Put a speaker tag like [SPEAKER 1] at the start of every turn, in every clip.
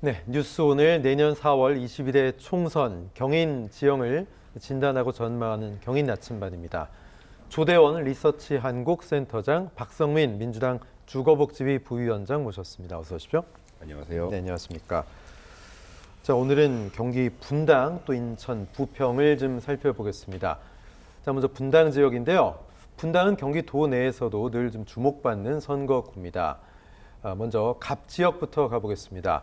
[SPEAKER 1] 네, 뉴스 오늘 내년 4월 20일에 총선 경인 지형을 진단하고 전망하는 경인 나침반입니다. 조대원 리서치 한국 센터장 박성민 민주당 주거복지위 부위원장 모셨습니다. 어서 오십시오.
[SPEAKER 2] 안녕하세요.
[SPEAKER 1] 네, 안녕하십니까. 자, 오늘은 경기 분당 또 인천 부평을 좀 살펴보겠습니다. 자, 먼저 분당 지역인데요. 분당은 경기도 내에서도 늘 좀 주목받는 선거구입니다. 아, 먼저 갑 지역부터 가보겠습니다.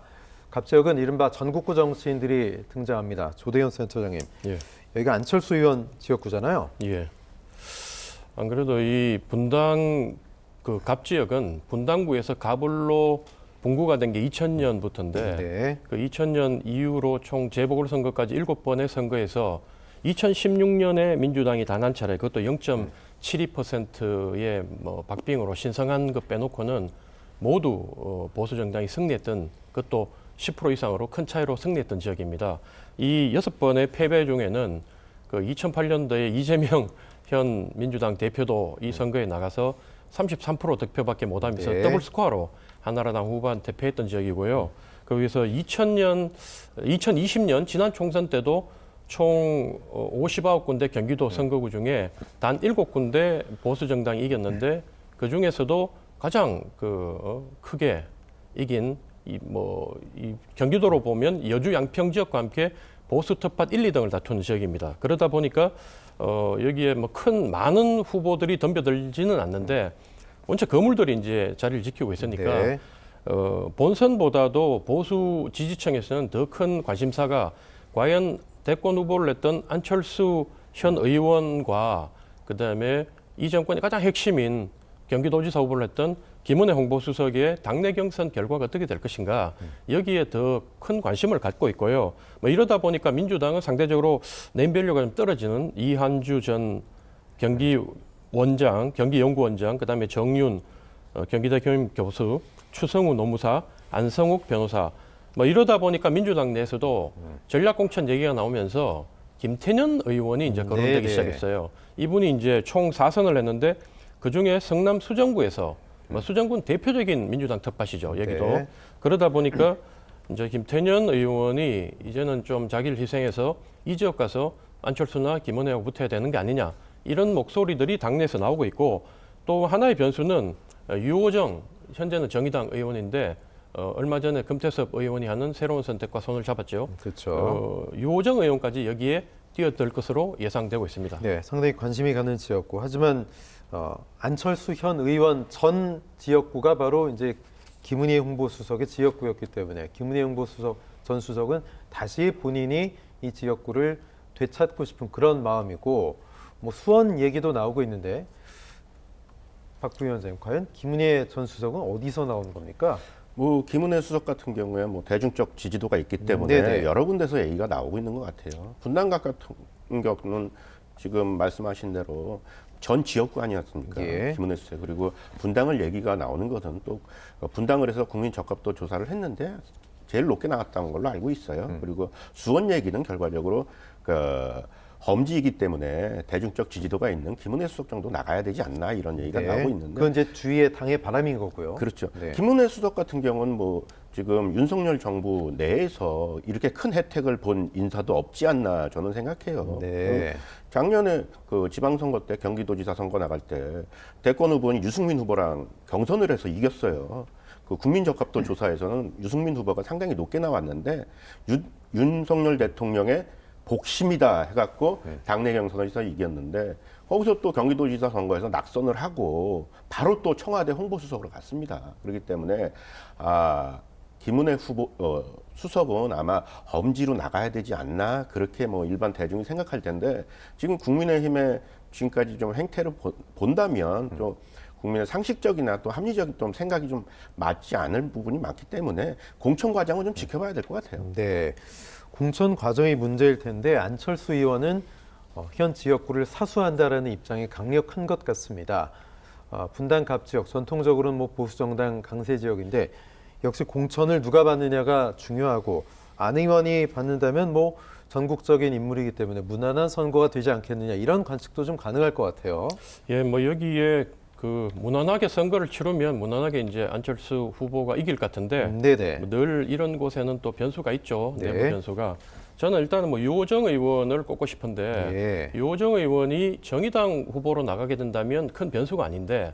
[SPEAKER 1] 갑 지역은 이른바 전국구 정치인들이 등장합니다. 조대현 센터장님,
[SPEAKER 3] 예.
[SPEAKER 1] 여기가 안철수 의원 지역구잖아요.
[SPEAKER 3] 예. 안 그래도 이 분당 그 갑 지역은 분당구에서 가불로 분구가 된 게 2000년부터인데
[SPEAKER 1] 네.
[SPEAKER 3] 그 2000년 이후로 총 재보궐 선거까지 일곱 번의 선거에서 2016년에 민주당이 단 한 차례 그것도 0.72%의 뭐 박빙으로 신성한 것 빼놓고는 모두 어, 보수 정당이 승리했던 그것도 10% 이상으로 큰 차이로 승리했던 지역입니다. 이 여섯 번의 패배 중에는 그 2008년도에 이재명 현 민주당 대표도 이 선거에 나가서 33% 득표밖에 못하면서
[SPEAKER 1] 네.
[SPEAKER 3] 더블 스코어로 한나라당 후보한테 패했던 지역이고요. 거기서 2000년, 2020년 지난 총선 때도 총 59군데 경기도 선거구 중에 단 7군데 보수 정당이 이겼는데 그 중에서도 가장 그 어, 크게 이긴 이 뭐 이 경기도로 보면 여주 양평 지역과 함께 보수 특팟 1, 2등을 다투는 지역입니다. 그러다 보니까 어 여기에 뭐 큰 많은 후보들이 덤벼들지는 않는데 원체 거물들이 이제 자리를 지키고 있으니까
[SPEAKER 1] 네.
[SPEAKER 3] 어, 본선보다도 보수 지지층에서는 더 큰 관심사가 과연 대권 후보를 냈던 안철수 현 의원과 그다음에 이 정권의 가장 핵심인 경기도지사 후보를 했던 김은혜 홍보수석의 당내 경선 결과가 어떻게 될 것인가 여기에 더 큰 관심을 갖고 있고요. 뭐 이러다 보니까 민주당은 상대적으로 네임밸류가 좀 떨어지는 이한주 전 경기 원장, 경기 연구원장, 그다음에 정윤 어, 경기대 교임 교수, 추성우 노무사, 안성욱 변호사 뭐 이러다 보니까 민주당 내에서도 전략 공천 얘기가 나오면서 김태년 의원이 이제 거론되기
[SPEAKER 1] 네네.
[SPEAKER 3] 시작했어요. 이분이 이제 총 4선을 했는데 그 중에 성남 수정구에서 뭐 수정구는 대표적인 민주당 텃밭이죠. 여기도
[SPEAKER 1] 네.
[SPEAKER 3] 그러다 보니까 이제 김태년 의원이 이제는 좀 자기를 희생해서 이 지역 가서 안철수나 김은혜하고 붙어야 되는 게 아니냐 이런 목소리들이 당내에서 나오고 있고 또 하나의 변수는 어, 유호정 현재는 정의당 의원인데 어, 얼마 전에 금태섭 의원이 하는 새로운 선택과 손을 잡았죠.
[SPEAKER 1] 그렇죠.
[SPEAKER 3] 어, 유호정 의원까지 여기에 뛰어들 것으로 예상되고 있습니다.
[SPEAKER 1] 네, 상당히 관심이 가는 지역구. 하지만 어, 안철수 현 의원 전 지역구가 바로 이제 김은희 홍보수석의 지역구였기 때문에 김은희 홍보수석 전 수석은 다시 본인이 이 지역구를 되찾고 싶은 그런 마음이고 뭐 수원 얘기도 나오고 있는데 박 부위원장님 과연 김은희 전 수석은 어디서 나오는 겁니까?
[SPEAKER 2] 뭐 김은혜 수석 같은 경우에 뭐 대중적 지지도가 있기 때문에
[SPEAKER 1] 네네.
[SPEAKER 2] 여러 군데서 얘기가 나오고 있는 것 같아요. 분당각 같은 경우는 지금 말씀하신 대로 전 지역구 아니었습니까?
[SPEAKER 1] 예.
[SPEAKER 2] 김은혜 수석 그리고 분당을 얘기가 나오는 것은 또 분당을 해서 국민 적합도 조사를 했는데 제일 높게 나왔다는 걸로 알고 있어요.
[SPEAKER 1] 음.
[SPEAKER 2] 그리고 수원 얘기는 결과적으로 그 험지이기 때문에 대중적 지지도가 있는 김은혜 수석 정도 나가야 되지 않나 이런 얘기가
[SPEAKER 1] 네.
[SPEAKER 2] 나오고 있는데
[SPEAKER 1] 그건 이제 주위의 당의 바람인 거고요.
[SPEAKER 2] 그렇죠.
[SPEAKER 1] 네.
[SPEAKER 2] 김은혜 수석 같은 경우는 뭐 지금 윤석열 정부 내에서 이렇게 큰 혜택을 본 인사도 없지 않나 저는 생각해요.
[SPEAKER 1] 네.
[SPEAKER 2] 그 작년에 그 지방선거 때 경기도지사 선거 나갈 때 대권 후보는 유승민 후보랑 경선을 해서 이겼어요. 그 국민적합도 조사에서는 유승민 후보가 상당히 높게 나왔는데 윤, 윤석열 대통령의 복심이다 해갖고
[SPEAKER 1] 네.
[SPEAKER 2] 당내 경선에서 이겼는데 거기서 또 경기도지사 선거에서 낙선을 하고 바로 또 청와대 홍보수석으로 갔습니다. 그렇기 때문에 아 김은혜 후보 어, 수석은 아마 험지로 나가야 되지 않나 그렇게 뭐 일반 대중이 생각할 텐데 지금 국민의힘의 지금까지 좀 행태를 보- 본다면 좀 국민의 상식적이나 또 합리적인 좀 생각이 좀 맞지 않을 부분이 많기 때문에 공천 과정은 좀 지켜봐야 될 것 같아요.
[SPEAKER 1] 네. 공천 과정이 문제일 텐데 안철수 의원은 어, 현 지역구를 사수한다라는 입장이 강력한 것 같습니다. 어, 분당 갑 지역 전통적으로는 뭐 보수 정당 강세 지역인데 역시 공천을 누가 받느냐가 중요하고 안 의원이 받는다면 뭐 전국적인 인물이기 때문에 무난한 선거가 되지 않겠느냐 이런 관측도 좀 가능할 것 같아요.
[SPEAKER 3] 예, 뭐 여기에 그그 무난하게 선거를 치르면 무난하게 이제 안철수 후보가 이길 것 같은데
[SPEAKER 1] 네네.
[SPEAKER 3] 뭐늘 이런 곳에는 또 변수가 있죠.
[SPEAKER 1] 네.
[SPEAKER 3] 내부 변수가. 저는 일단은 뭐 유호정 의원을 꼽고 싶은데
[SPEAKER 1] 예.
[SPEAKER 3] 유호정 의원이 정의당 후보로 나가게 된다면 큰 변수가 아닌데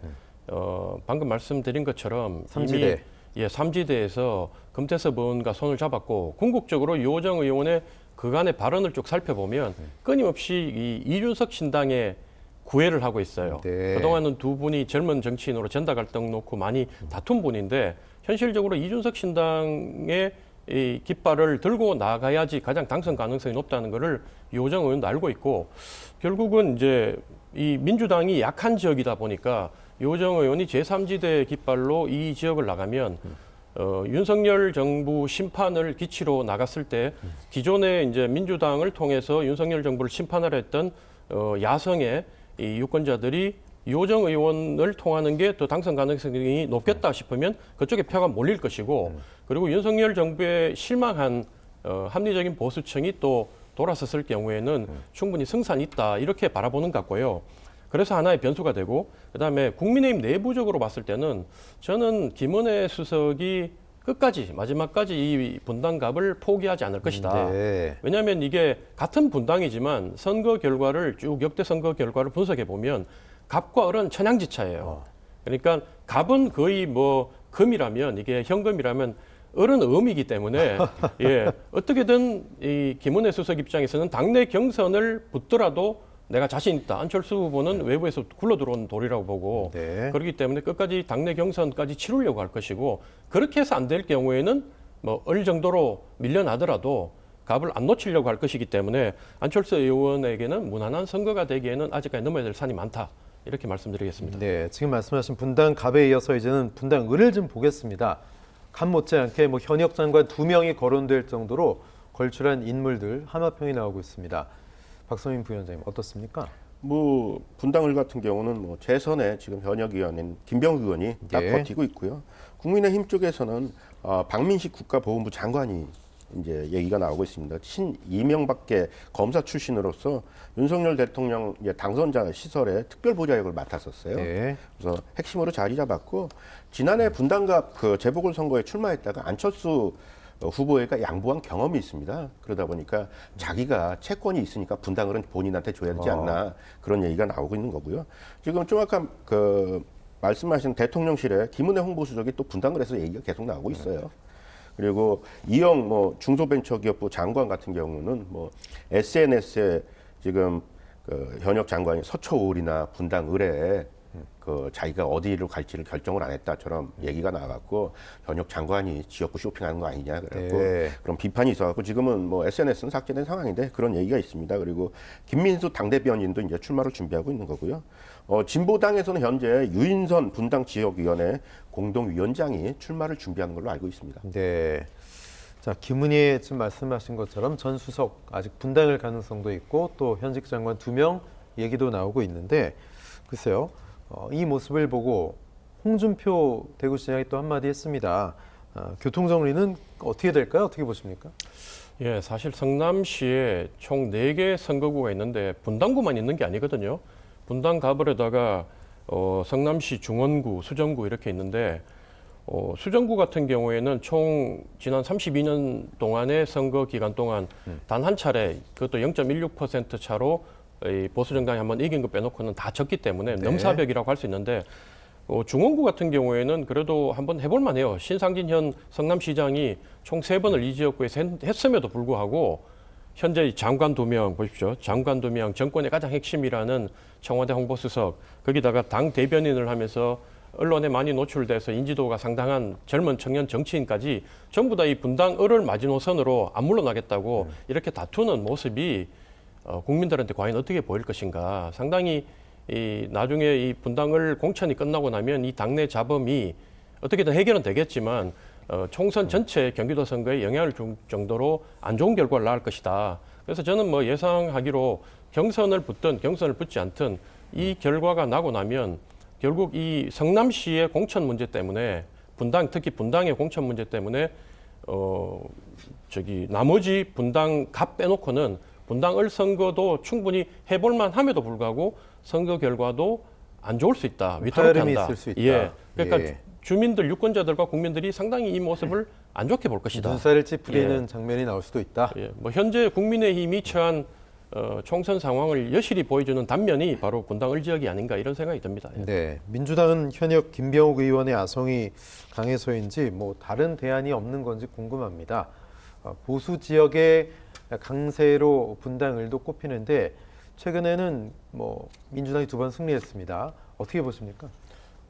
[SPEAKER 3] 어, 방금 말씀드린 것처럼
[SPEAKER 1] 삼지대.
[SPEAKER 3] 이미 예, 삼지대에서 금태섭 의원과 손을 잡았고 궁극적으로 유호정 의원의 그간의 발언을 쭉 살펴보면 끊임없이 이 이준석 신당에 구애를 하고 있어요.
[SPEAKER 1] 네.
[SPEAKER 3] 그동안은 두 분이 젊은 정치인으로 전다 갈등 놓고 많이 다툰 분인데 현실적으로 이준석 신당의 이 깃발을 들고 나가야지 가장 당선 가능성이 높다는 것을 유호정 의원도 알고 있고 결국은 이제 이 민주당이 약한 지역이다 보니까 유호정 의원이 제3지대 깃발로 이 지역을 나가면 어, 윤석열 정부 심판을 기치로 나갔을 때 기존에 이제 민주당을 통해서 윤석열 정부를 심판하려 했던 어, 야성의 이 유권자들이 유호정 의원을 통하는 게 더 당선 가능성이 높겠다 싶으면 그쪽에 표가 몰릴 것이고 그리고 윤석열 정부에 실망한 어, 합리적인 보수층이 또 돌아섰을 경우에는 충분히 승산이 있다 이렇게 바라보는 것 같고요. 그래서 하나의 변수가 되고 그다음에 국민의힘 내부적으로 봤을 때는 저는 김은혜 수석이 끝까지 마지막까지 이 분당갑을 포기하지 않을 것이다.
[SPEAKER 1] 네.
[SPEAKER 3] 왜냐하면 이게 같은 분당이지만 선거 결과를 쭉 역대 선거 결과를 분석해 보면 갑과 을은 천양지차예요. 그러니까 갑은 거의 뭐 금이라면 이게 현금이라면 을은 음이기 때문에 예 어떻게든 이 김은혜 수석 입장에서는 당내 경선을 붙더라도 내가 자신 있다. 안철수 후보는 외부에서 굴러 들어온 돌이라고 보고
[SPEAKER 1] 네.
[SPEAKER 3] 그렇기 때문에 끝까지 당내 경선까지 치르려고 할 것이고 그렇게 해서 안 될 경우에는 뭐을 정도로 밀려나더라도 갑을 안 놓치려고 할 것이기 때문에 안철수 의원에게는 무난한 선거가 되기에는 아직까지 넘어야 될 산이 많다 이렇게 말씀드리겠습니다.
[SPEAKER 1] 네, 지금 말씀하신 분당 갑에 이어서 이제는 분당 을을 좀 보겠습니다. 갑 못지않게 뭐 현역 장관 두 명이 거론될 정도로 걸출한 인물들 하마평이 나오고 있습니다. 박성민 부위원장님 어떻습니까?
[SPEAKER 2] 뭐 분당을 같은 경우는 뭐 재선에 지금 현역 의원인 김병 의원이 딱
[SPEAKER 1] 예.
[SPEAKER 2] 버티고 있고요. 국민의힘 쪽에서는 어, 박민식 국가보훈부 장관이 이제 얘기가 나오고 있습니다. 친 이명박계 검사 출신으로서 윤석열 대통령 당선자 시설에 특별 보좌역을 맡았었어요.
[SPEAKER 1] 네.
[SPEAKER 2] 그래서 핵심으로 자리 잡았고 지난해 분당갑 그 재보궐 선거에 출마했다가 안철수 어, 후보에게 양보한 경험이 있습니다. 그러다 보니까 자기가 채권이 있으니까 분당을은 본인한테 줘야 되지 않나 그런 얘기가 나오고 있는 거고요. 지금 좀 아까 그 말씀하신 대통령실에 김은혜 홍보수석이 또 분당을 해서 얘기가 계속 나오고 있어요. 그리고 이영 뭐 중소벤처기업부 장관 같은 경우는 뭐 SNS에 지금 그 현역 장관이 서초울이나 분당 을에 그 자기가 어디로 갈지를 결정을 안 했다처럼 얘기가 나갔고 현역 장관이 지역구 쇼핑하는 거 아니냐 그래갖고
[SPEAKER 1] 네.
[SPEAKER 2] 그런 비판이 있어갖고 지금은 뭐 SNS는 삭제된 상황인데 그런 얘기가 있습니다. 그리고 김민수 당대변인도 이제 출마를 준비하고 있는 거고요. 어, 진보당에서는 현재 유인선 분당 지역위원회 공동위원장이 출마를 준비하는 걸로 알고 있습니다.
[SPEAKER 1] 네. 자, 김은희 지금 말씀하신 것처럼 전 수석 아직 분당일 가능성도 있고 또 현직 장관 두 명 얘기도 나오고 있는데 글쎄요. 어, 이 모습을 보고 홍준표 대구시장이 또 한마디 했습니다. 아, 교통 정리는 어떻게 될까요? 어떻게 보십니까?
[SPEAKER 3] 예, 사실 성남시에 총 네 개 선거구가 있는데 분당구만 있는 게 아니거든요. 분당 가불에다가 어, 성남시 중원구, 수정구 이렇게 있는데 어, 수정구 같은 경우에는 총 지난 32년 동안의 선거 기간 동안 단한 차례 그것도 0.16% 차로 이 보수 정당이 한번 이긴 거 빼놓고는 다 졌기 때문에
[SPEAKER 1] 네.
[SPEAKER 3] 넘사벽이라고 할 수 있는데 어, 중원구 같은 경우에는 그래도 한번 해볼 만해요. 신상진 현 성남시장이 총 세 번을 이 지역구에서 했- 했음에도 불구하고 현재 이 장관 두 명 보십시오. 장관 두 명 정권의 가장 핵심이라는 청와대 홍보수석 거기다가 당 대변인을 하면서 언론에 많이 노출돼서 인지도가 상당한 젊은 청년 정치인까지 전부 다 이 분당 을을 마지노선으로 안 물러나겠다고 이렇게 다투는 모습이 어, 국민들한테 과연 어떻게 보일 것인가 상당히 이 나중에 이 분당을 공천이 끝나고 나면 이 당내 잡음이 어떻게든 해결은 되겠지만 어, 총선 전체 경기도 선거에 영향을 줄 정도로 안 좋은 결과를 낳을 것이다. 그래서 저는 뭐 예상하기로 경선을 붙든 경선을 붙지 않든 이 결과가 나고 나면 결국 이 성남시의 공천 문제 때문에 분당 특히 분당의 공천 문제 때문에 어 저기 나머지 분당 갑 빼놓고는 분당 을 선거도 충분히 해볼 만 함에도 불구하고 선거 결과도 안 좋을 수 있다.
[SPEAKER 1] 좀
[SPEAKER 3] 위태롭게 한다.
[SPEAKER 1] 수 있다.
[SPEAKER 3] 예. 그러니까
[SPEAKER 1] 예.
[SPEAKER 3] 주민들, 유권자들과 국민들이 상당히 이 모습을 안 좋게 볼 것이다.
[SPEAKER 1] 눈살을 찌푸리는 장면이 나올 수도 있다.
[SPEAKER 3] 예, 뭐 현재 국민의힘이 처한 어, 총선 상황을 여실히 보여주는 단면이 바로 군당 을 지역이 아닌가 이런 생각이 듭니다. 예.
[SPEAKER 1] 네, 민주당은 현역 김병욱 의원의 아성이 강해서인지 뭐 다른 대안이 없는 건지 궁금합니다. 어, 보수 지역의 강세로 분당을도 꼽히는데 최근에는 뭐 민주당이 두 번 승리했습니다. 어떻게 보십니까?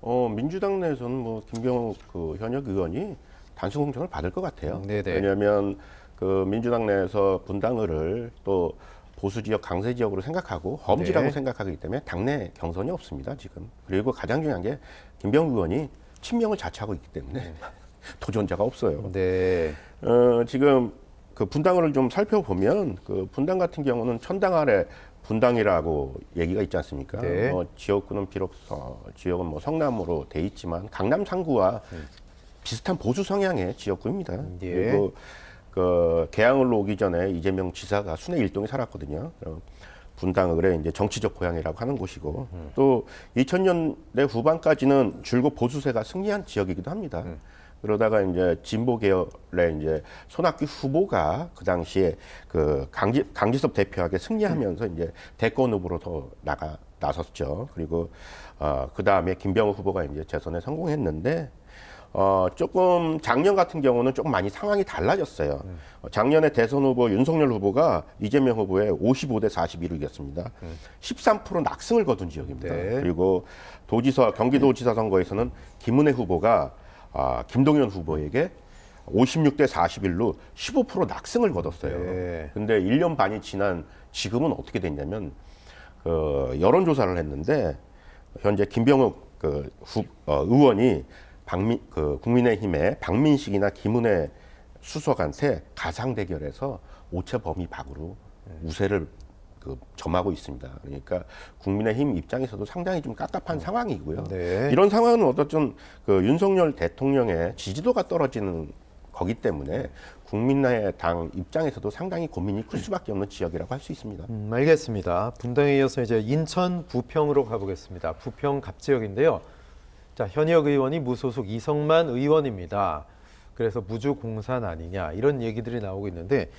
[SPEAKER 2] 어, 민주당 내에서는 뭐 김병욱 그 현역 의원이 단순 공천을 받을 것 같아요.
[SPEAKER 1] 네네.
[SPEAKER 2] 왜냐하면 그 민주당 내에서 분당을을 또 보수 지역 강세 지역으로 생각하고 험지라고
[SPEAKER 1] 네.
[SPEAKER 2] 생각하기 때문에 당내 경선이 없습니다 지금. 그리고 가장 중요한 게 김병욱 의원이 친명을 자처하고 있기 때문에 도전자가 없어요.
[SPEAKER 1] 네,
[SPEAKER 2] 어, 지금 그 분당을 좀 살펴보면 그 분당 같은 경우는 천당 아래 분당이라고 얘기가 있지 않습니까?
[SPEAKER 1] 네.
[SPEAKER 2] 뭐 지역구는 비록 어, 지역은 뭐 성남으로 돼 있지만 강남 상구와 비슷한 보수 성향의 지역구입니다.
[SPEAKER 1] 예.
[SPEAKER 2] 그리고 그 개항을로 오기 전에 이재명 지사가 순회 일동에 살았거든요. 어, 분당을의 이제 정치적 고향이라고 하는 곳이고 또 2000년대 후반까지는 줄곧 보수세가 승리한 지역이기도 합니다. 그러다가 이제 진보 계열의 이제 손학규 후보가 그 당시에 그 강지, 강지섭 대표에게 승리하면서 이제 대권 후보로 더 나가 나섰죠. 그리고 어, 그 다음에 김병우 후보가 이제 재선에 성공했는데 어, 조금 작년 같은 경우는 조금 많이 상황이 달라졌어요. 어, 작년에 대선 후보 윤석열 후보가 이재명 후보의 55대 41을 이겼습니다. 13% 낙승을 거둔 지역입니다.
[SPEAKER 1] 네.
[SPEAKER 2] 그리고 도지사 경기도지사 선거에서는 김은혜 후보가 아, 김동연 후보에게 56대 41로 15% 낙승을 거뒀어요.
[SPEAKER 1] 네.
[SPEAKER 2] 근데 1년 반이 지난 지금은 어떻게 됐냐면 그 여론조사를 했는데 현재 김병욱 그 후, 어, 의원이 박민 그 국민의힘의 박민식이나 김은혜 수석한테 가상 대결에서 오차 범위 밖으로 우세를 그 점하고 있습니다. 그러니까 국민의힘 입장에서도 상당히 좀 깝깝한 상황이고요.
[SPEAKER 1] 네.
[SPEAKER 2] 이런 상황은 어떤 그 윤석열 대통령의 지지도가 떨어지는 거기 때문에 국민의당 입장에서도 상당히 고민이 클 수밖에 없는 지역이라고 할 수 있습니다.
[SPEAKER 1] 음, 알겠습니다. 분당에 이어서 이제 인천 부평으로 가보겠습니다. 부평 갑지역인데요. 자, 현역 의원이 무소속 이성만 의원입니다. 그래서 무주 공산 아니냐 이런 얘기들이 나오고 있는데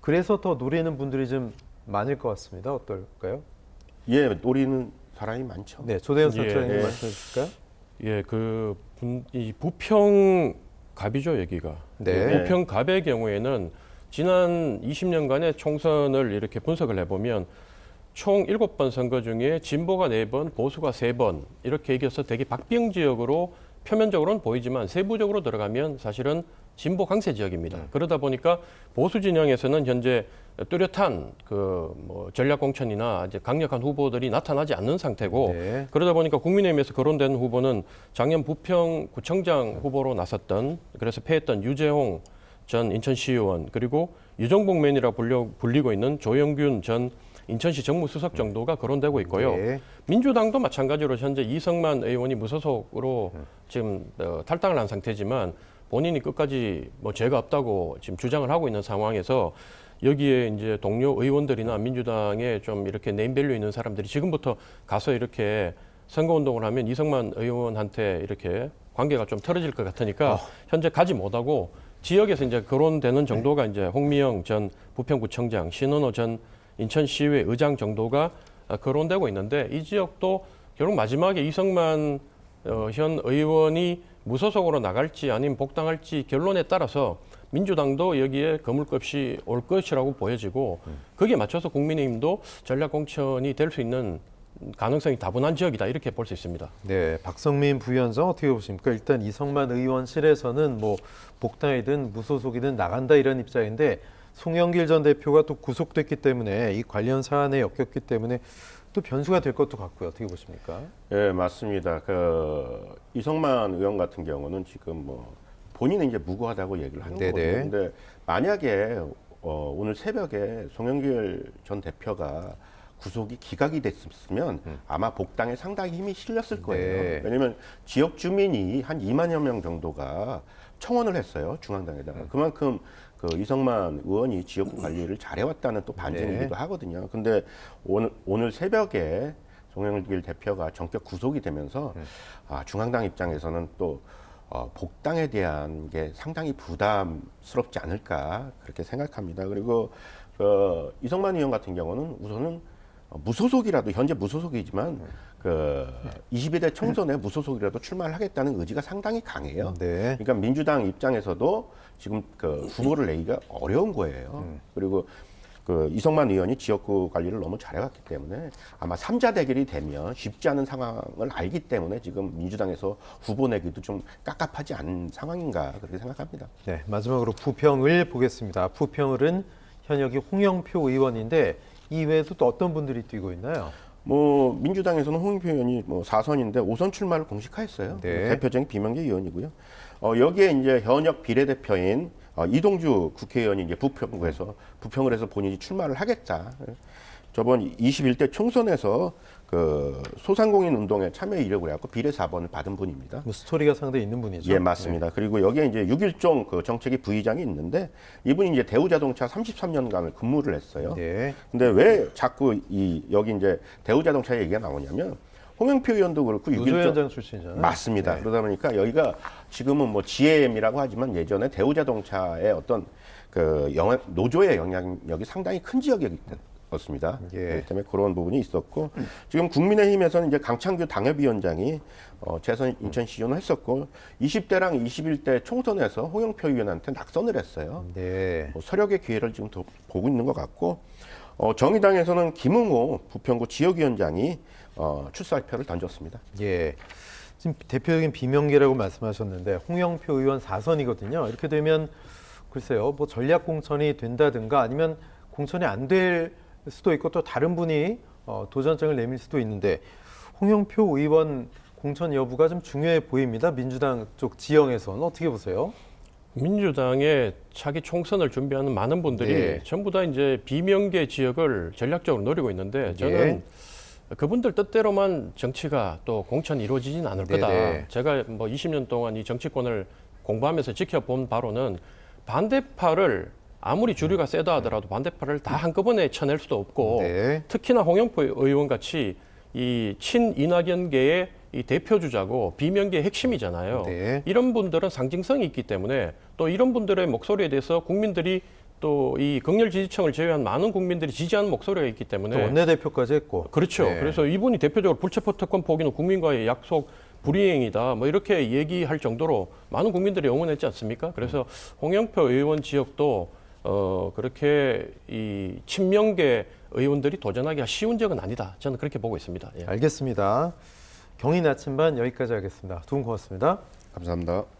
[SPEAKER 1] 그래서 더 노리는 분들이 좀 많을 것 같습니다. 어떨까요?
[SPEAKER 2] 예, 노리는 사람이 많죠.
[SPEAKER 1] 네, 조대현
[SPEAKER 3] 예.
[SPEAKER 1] 선수장님
[SPEAKER 2] 예.
[SPEAKER 1] 말씀해 주실까요?
[SPEAKER 3] 예, 그 분, 이 부평 갑이죠 여기가.
[SPEAKER 1] 네.
[SPEAKER 3] 부평 갑의 경우에는 지난 20년간의 총선을 이렇게 분석을 해보면 총 7번 선거 중에 진보가 4번, 보수가 3번 이렇게 이겨서 되게 박빙 지역으로 표면적으로는 보이지만 세부적으로 들어가면 사실은 진보 강세 지역입니다. 그러다 보니까 보수 진영에서는 현재 뚜렷한 그 뭐 전략 공천이나 이제 강력한 후보들이 나타나지 않는 상태고
[SPEAKER 1] 네.
[SPEAKER 3] 그러다 보니까 국민의힘에서 거론된 후보는 작년 부평 구청장 후보로 나섰던 그래서 패했던 유재홍 전 인천시의원 그리고 유정복 맨이라 불려 불리고 있는 조영균 전 인천시 정무수석 정도가 거론되고 있고요.
[SPEAKER 1] 네.
[SPEAKER 3] 민주당도 마찬가지로 현재 이성만 의원이 무소속으로 지금 어, 탈당을 한 상태지만 본인이 끝까지 뭐 죄가 없다고 지금 주장을 하고 있는 상황에서 여기에 이제 동료 의원들이나 민주당에 좀 이렇게 네임밸류 있는 사람들이 지금부터 가서 이렇게 선거운동을 하면 이성만 의원한테 이렇게 관계가 좀 틀어질 것 같으니까 현재 가지 못하고 지역에서 이제 거론되는 정도가 이제 홍미영 전 부평구청장, 신원호 전 인천시의회 의장 정도가 어, 거론되고 있는데 이 지역도 결국 마지막에 이성만 어, 현 의원이 무소속으로 나갈지 아니면 복당할지 결론에 따라서 민주당도 여기에 거물급이 올 것이라고 보여지고 거기에 맞춰서 국민의힘도 전략 공천이 될 수 있는 가능성이 다분한 지역이다 이렇게 볼 수 있습니다.
[SPEAKER 1] 네, 박성민 부위원장 어떻게 보십니까? 일단 이성만 의원실에서는 뭐 복당이든 무소속이든 나간다 이런 입장인데 송영길 전 대표가 또 구속됐기 때문에 이 관련 사안에 엮였기 때문에 또 변수가 될 것도 같고요. 어떻게 보십니까?
[SPEAKER 2] 예, 맞습니다. 그 이성만 의원 같은 경우는 지금 뭐 본인은 이제 무고하다고 얘기를 하는
[SPEAKER 1] 네네.
[SPEAKER 2] 거거든요. 근데 만약에 어, 오늘 새벽에 송영길 전 대표가 구속이 기각이 됐으면 아마 복당에 상당히 힘이 실렸을 거예요.
[SPEAKER 1] 네.
[SPEAKER 2] 왜냐하면 지역 주민이 한 2만여 명 정도가 청원을 했어요 중앙당에다가 그만큼 그 이성만 의원이 지역 관리를 잘해왔다는 또 반증이기도
[SPEAKER 1] 네.
[SPEAKER 2] 하거든요. 근데 오늘 오늘 새벽에 송영길 대표가 전격 구속이 되면서 아, 중앙당 입장에서는 또 어, 복당에 대한 게 상당히 부담스럽지 않을까 그렇게 생각합니다. 그리고 그 이성만 의원 같은 경우는 우선은 어, 무소속이라도 현재 무소속이지만 그 22대 총선에 무소속이라도 출마를 하겠다는 의지가 상당히 강해요.
[SPEAKER 1] 네.
[SPEAKER 2] 그러니까 민주당 입장에서도 지금 그 후보를 내기가 어려운 거예요. 그리고 그 이성만 의원이 지역구 관리를 너무 잘해왔기 때문에 아마 삼자 대결이 되면 쉽지 않은 상황을 알기 때문에 지금 민주당에서 후보 내기도 좀 깝깝하지 않은 상황인가 그렇게 생각합니다.
[SPEAKER 1] 네, 마지막으로 부평을 보겠습니다. 부평을은 현역이 홍영표 의원인데 이 외에도 또 어떤 분들이 뛰고 있나요?
[SPEAKER 2] 뭐 민주당에서는 홍영표 의원이 뭐 4선인데 5선 출마를 공식화했어요.
[SPEAKER 1] 네.
[SPEAKER 2] 대표적인 비명계 의원이고요. 어, 여기에 이제 현역 비례대표인 어, 이동주 국회의원이 이제 부평구에서 부평을 해서 본인이 출마를 하겠다. 저번 21대 총선에서 그 소상공인 운동에 참여 이력을 해갖고 비례 4번을 받은 분입니다.
[SPEAKER 1] 뭐 스토리가 상당히 있는 분이죠.
[SPEAKER 2] 예, 맞습니다. 그리고 여기에 이제 6일종 그 정책위 부의장이 있는데 이분이 이제 대우자동차 33년간을 근무를 했어요.
[SPEAKER 1] 네.
[SPEAKER 2] 근데 왜 자꾸 이 여기 이제 대우자동차 얘기가 나오냐면 홍영표 의원도 그렇고 6일종
[SPEAKER 1] 노조위원장 출신이잖아요.
[SPEAKER 2] 맞습니다.
[SPEAKER 1] 네.
[SPEAKER 2] 그러다 보니까 여기가 지금은 뭐 GM이라고 하지만 예전에 대우자동차의 어떤 그 영향, 노조의 영향력이 상당히 큰 지역이었습니다.
[SPEAKER 1] 예.
[SPEAKER 2] 그렇기 때문에 그런 부분이 있었고 지금 국민의힘에서는 이제 강창규 당협위원장이 어, 재선 인천시의원을 했었고 20대랑 21대 총선에서 홍영표 의원한테 낙선을 했어요.
[SPEAKER 1] 네.
[SPEAKER 2] 뭐 서력의 기회를 지금 더 보고 있는 것 같고 어, 정의당에서는 김응호 부평구 지역위원장이 어, 출사표를 던졌습니다.
[SPEAKER 1] 예. 지금 대표적인 비명계라고 말씀하셨는데 홍영표 의원 4선이거든요. 이렇게 되면 글쎄요, 뭐 전략 공천이 된다든가 아니면 공천이 안 될 수도 있고 또 다른 분이 어, 도전장을 내밀 수도 있는데 홍영표 의원 공천 여부가 좀 중요해 보입니다. 민주당 쪽 지형에서는 어떻게 보세요?
[SPEAKER 3] 민주당의 차기 총선을 준비하는 많은 분들이
[SPEAKER 1] 네.
[SPEAKER 3] 전부 다 이제 비명계 지역을 전략적으로 노리고 있는데 저는
[SPEAKER 1] 예.
[SPEAKER 3] 그분들 뜻대로만 정치가 또 공천이 이루어지진 않을
[SPEAKER 1] 네네.
[SPEAKER 3] 거다. 제가 뭐 20년 동안 이 정치권을 공부하면서 지켜본 바로는 반대파를 아무리 주류가 세다 하더라도 반대파를 다 한꺼번에 쳐낼 수도 없고
[SPEAKER 1] 네.
[SPEAKER 3] 특히나 홍영표 의원 같이 이 친이낙연계의 이 대표 주자고 비명계의 핵심이잖아요.
[SPEAKER 1] 네.
[SPEAKER 3] 이런 분들은 상징성이 있기 때문에 또 이런 분들의 목소리에 대해서 국민들이 또 이 극렬 지지층을 제외한 많은 국민들이 지지하는 목소리가 있기
[SPEAKER 1] 또
[SPEAKER 3] 때문에
[SPEAKER 1] 원내대표까지 했고.
[SPEAKER 3] 그렇죠.
[SPEAKER 1] 네.
[SPEAKER 3] 그래서 이분이 대표적으로 불체포 특권 포기는 국민과의 약속 불이행이다. 뭐 이렇게 얘기할 정도로 많은 국민들이 응원했지 않습니까? 그래서 홍영표 의원 지역도 어 그렇게 이 친명계 의원들이 도전하기가 쉬운 지역은 아니다. 저는 그렇게 보고 있습니다. 예.
[SPEAKER 1] 알겠습니다. 경인 아침반 여기까지 하겠습니다. 두 분 고맙습니다.
[SPEAKER 2] 감사합니다.